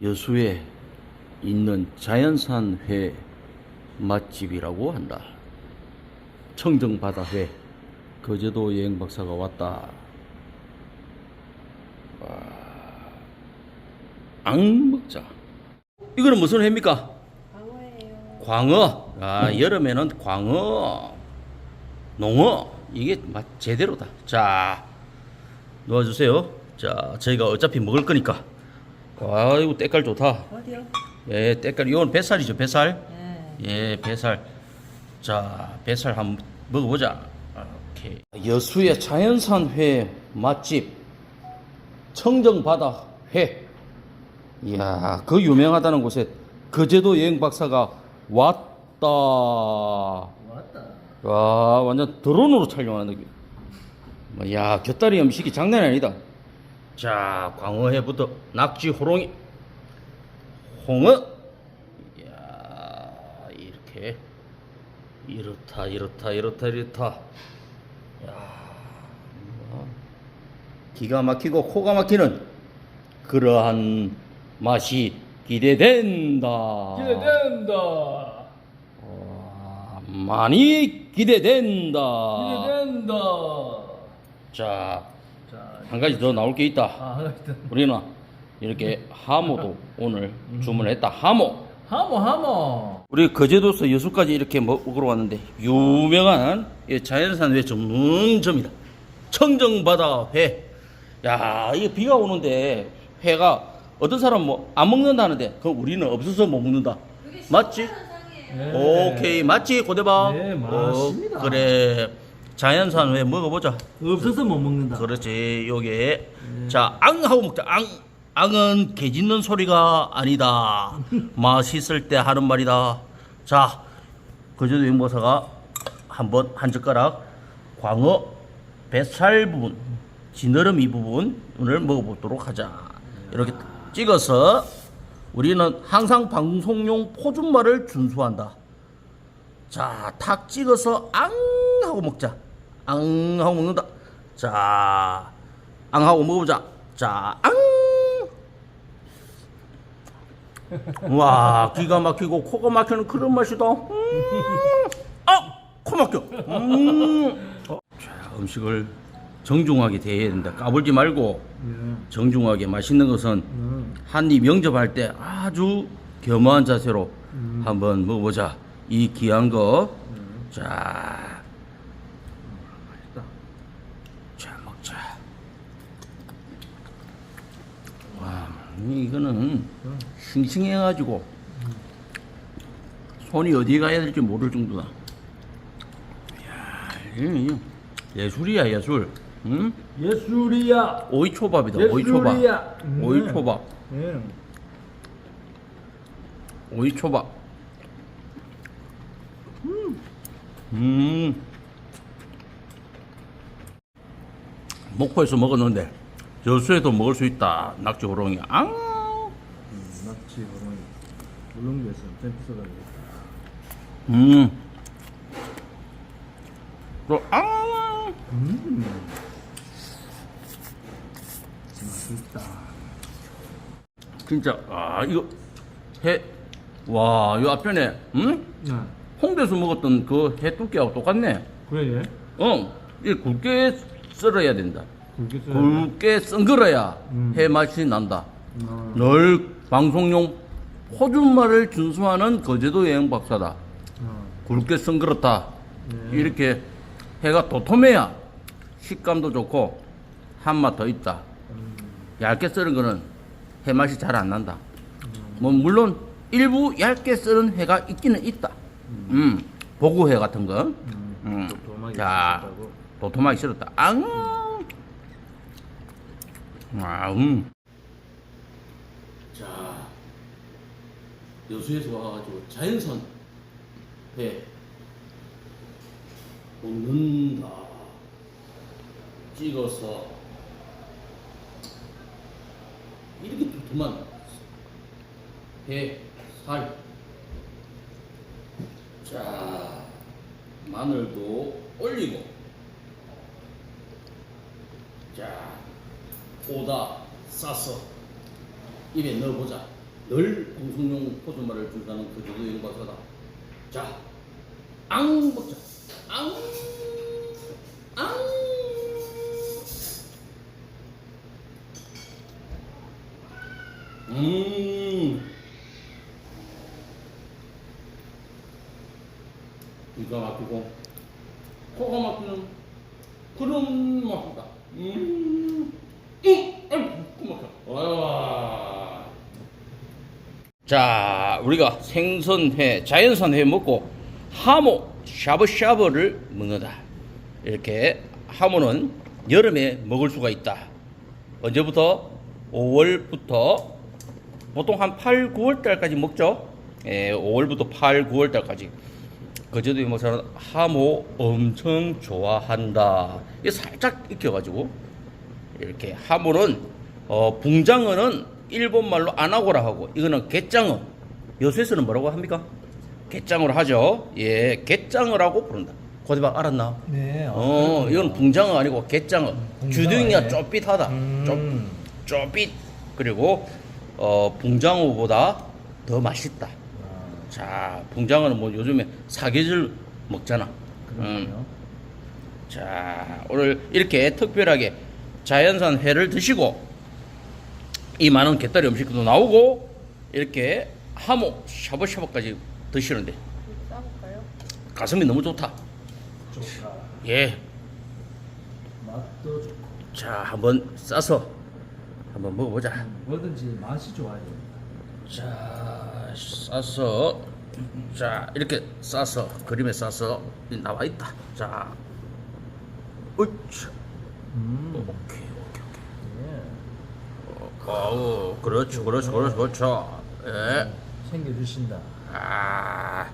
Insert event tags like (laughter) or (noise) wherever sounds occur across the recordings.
여수에 있는 자연산 회 맛집이라고 한다. 청정바다 회 거제도 여행 박사가 왔다. 와, 앙 먹자. 이거는 무슨 회입니까? 광어예요. 광어. 아, 여름에는 광어, 농어. 이게 맛 제대로다. 자, 놓아주세요. 자, 저희가 어차피 먹을 거니까. 아이고, 때깔 좋다. 어디요? 예, 때깔. 이건 뱃살이죠, 뱃살. 네. 예, 뱃살. 자, 뱃살 한번 먹어보자. 오케이. 여수의 자연산 회 맛집. 청정바다 회. 이야, 그 유명하다는 곳에 거제도 여행 박사가 왔다. 왔다. 와, 완전 드론으로 촬영하는 느낌. 뭐, 야, 곁다리 음식이 장난이 아니다. 자, 광어회부터 낙지, 호롱이, 홍어. 이야, 이렇게. 이렇다, 이렇다, 이렇다, 이렇다. 야, 뭐, 기가 막히고 코가 막히는 그러한 맛이 기대된다. 기대된다. 와, 많이 기대된다. 기대된다. 자, 자, 한 가지 더 나올 게 있다. 아, 우리는 이렇게 하모도 오늘 주문했다. 하모. 하모 하모. 우리 거제도에서 여수까지 이렇게 먹으러 왔는데 유명한 이 자연산 회 전문점이다. 청정바다 회. 야, 이게 비가 오는데 회가 어떤 사람 뭐 안 먹는다는데 그 우리는 없어서 못 먹는다. 맞지? 네. 오케이 맞지 고대박. 네, 맞습니다. 어, 그래 자연산 회 먹어보자. 없어서 못 먹는다. 그렇지 요게 자 앙하고 먹자 앙 앙은 개 짖는 소리가 아니다 (laughs) 맛있을 때 하는 말이다 자 거제도 연보사가 한번 한 젓가락 광어 뱃살 부분 지느러미 부분을 먹어보도록 하자 이렇게 찍어서 우리는 항상 방송용 포준말을 준수한다 자, 탁 찍어서 앙 하고 먹자. 앙 하고 먹는다. 자, 앙 하고 먹어보자. 자, 앙. 와, 기가 막히고 코가 막히는 그런 맛이다. 음. 아, 코 막혀. 음. 어, 자, 음식을 정중하게 대해야 된다. 까불지 말고 예. 정중하게 맛있는 것은 음. 한입 영접할 때 아주 겸허한 자세로 음. 한번 먹어보자. 이 귀한 거. 자. 자, 먹자. 와, 이거는 싱싱해가지고 손이 어디 가야 될지 모를 정도다. 이야, 예술이야, 예술. 응? 예술이야. 오이초밥이다, 오이초밥. 예술이야. 음. 오이초밥. 예. 오이초밥. 음. 목포에서 먹었는데 여수에도 먹을 수 있다. 낙지 호롱이. 앙. 낙지 호롱이. 울릉도에서 샘플 음. 또 앙. 음. 맛있다. 진짜 아 이거 해. 와, 이 앞편에 음? 네. 홍대에서 먹었던 그해 두께하고 똑같네. 그래 예. 어, 이 굵게 썰어야 된다. 굵게 썬거려야 음. 해 맛이 난다. 어. 늘 방송용 호준말을 준수하는 거제도 여행 박사다. 어. 굵게 썬그렇다. 네. 이렇게 해가 도톰해야 식감도 좋고 한 맛 더 있다. 음. 얇게 썰은 거는 해 맛이 잘 안 난다. 뭐 물론 일부 얇게 썰은 회가 있기는 있다. 음, 보구회 같은 거. 음. 음. 도톰하게 자. 도톰하게 썰었다. 앙. 아, 음. 자, 여수에서 와가지고 자연산 회 먹는다. 찍어서 이렇게 두툼한 회, 살. 자, 마늘도 올리고. 자, 오다 싸서 입에 넣어보자. 늘 공성용 포도말을 준다는 그제도 영과사다. 자, 앙 먹자. 앙, 앙. 음. 기가 막히고 코가 막히는 그런 맛이다. 음. 자, 우리가 생선회, 자연산회 먹고 하모 샤브샤브를 먹는다. 이렇게 하모는 여름에 먹을 수가 있다. 언제부터? 5월부터 보통 한 8, 9월 달까지 먹죠. 예, 5월부터 8, 9월 달까지. 그제도 이모사는 하모 엄청 좋아한다. 이게 살짝 익혀가지고 이렇게 하모는 어, 붕장어는 일본 말로 아나고라 하고 이거는 갯장어. 여수에서는 뭐라고 합니까? 갯장어로 하죠. 예, 갯장어라고 부른다. 고대박 알았나? 네. 어, 이건 붕장어 아니고 갯장어. 붕장어네. 주둥이가 좁빗하다. 음. 좁, 좁빗. 그리고 어, 붕장어보다 더 맛있다. 아, 자, 붕장어는 뭐 요즘에 사계절 먹잖아. 그렇군요. 음. 자, 오늘 이렇게 특별하게 자연산 회를 드시고 이 많은 갯다리 음식도 나오고 이렇게 하모 샤브샤브까지 드시는데 싸볼까요? 가슴이 너무 좋다. 좋다. 예. 맛도 좋고 자, 한번 싸서 한번 먹어보자. 뭐든지 맛이 좋아야. 자, 싸서 자 이렇게 싸서 그림에 싸서 나와 있다. 자, 으쌰. 음. 오케이, 오케이, 오케이. 예. 어우, 그렇죠, 그렇죠, 그렇죠, 그렇죠. 예. 챙겨주신다. 아,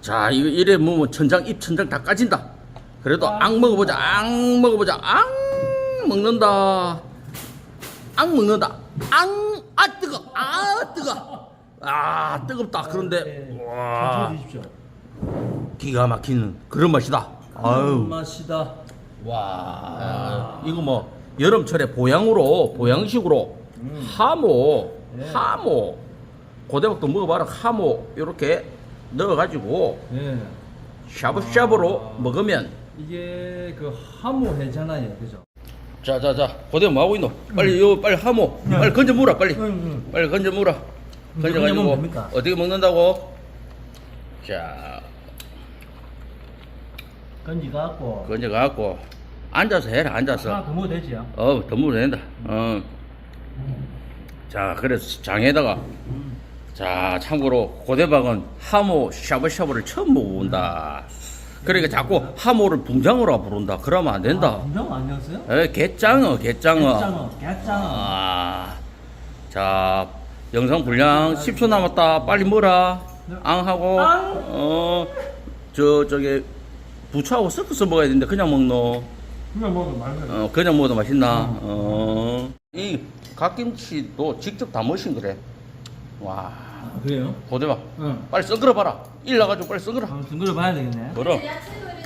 자, 이거 이래 뭐 천장 입 천장 다 까진다. 그래도 앙 먹어보자, 앙 먹어보자, 앙 먹는다, 앙 먹는다, 앙, 아 뜨거, 아 뜨거, 아 뜨겁다. 그런데 네. 와 천천히 드십시오. 기가 막히는 그런 맛이다. 아유, 맛이다. 와, 이거 뭐 여름철에 보양으로 보양식으로 하모, 네. 하모, 고대박도 먹어봐라. 하모 이렇게 넣어가지고 예. 샤브샤브로 아. 먹으면 이게 그 하모 회잖아요, 그죠? 자자자 고대 뭐 하고 있노? 빨리 요 빨리 하모 빨리 건져 물어 빨리 응, 응. 빨리 건져 물어 이제 건져 그냥 먹으면 가지고 됩니까? 어떻게 먹는다고? 자 건지 갖고 건져 갖고 앉아서 해라 하나 앉아서 더 먹어도 되지요? 어더 물어 된다 어. 자 그래서 장에다가 자 참고로 고대박은 하모 샤브샤브를 처음 먹어본다 그러니까 자꾸 하모를 붕장어라 부른다 그러면 안 된다 분명 아니었어요? 에 갯장어 갯장어 갯장어, 갯장어. 아, 자, 영상 분량 10초 남았다. 빨리 뭐라? 앙하고, 앙. 어, 저, 저기, 부추하고 섞어서 먹어야 되는데, 그냥 먹노? 그냥 먹으면 말면. 어, 그냥 먹어도 맛있나? 어, 이 갓김치도 직접 담으신 거래. 와, 그래요? 고대박. 응. 빨리 썩으러 봐라. 일 나가지고 빨리 썩으러. 한번 둥그려 봐야 되겠네. 그럼. 다 거예요.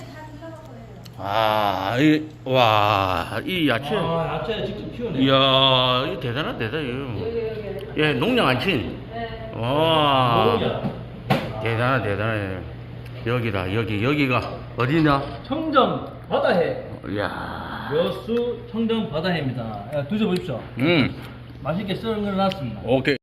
아, 이, 와, 이 야채. 아, 야채 직접 키우네. 이야, 이거 대단하다, 대단해. 이거. 예, 농약 안 친. 와, 대단하, 대단해. 여기다, 여기, 여기가 어디냐? 청정 바다해. 이야, 여수 청정 바다해입니다. 야, 드셔보십시오. 음, 맛있게 썰어 놨습니다. 오케이.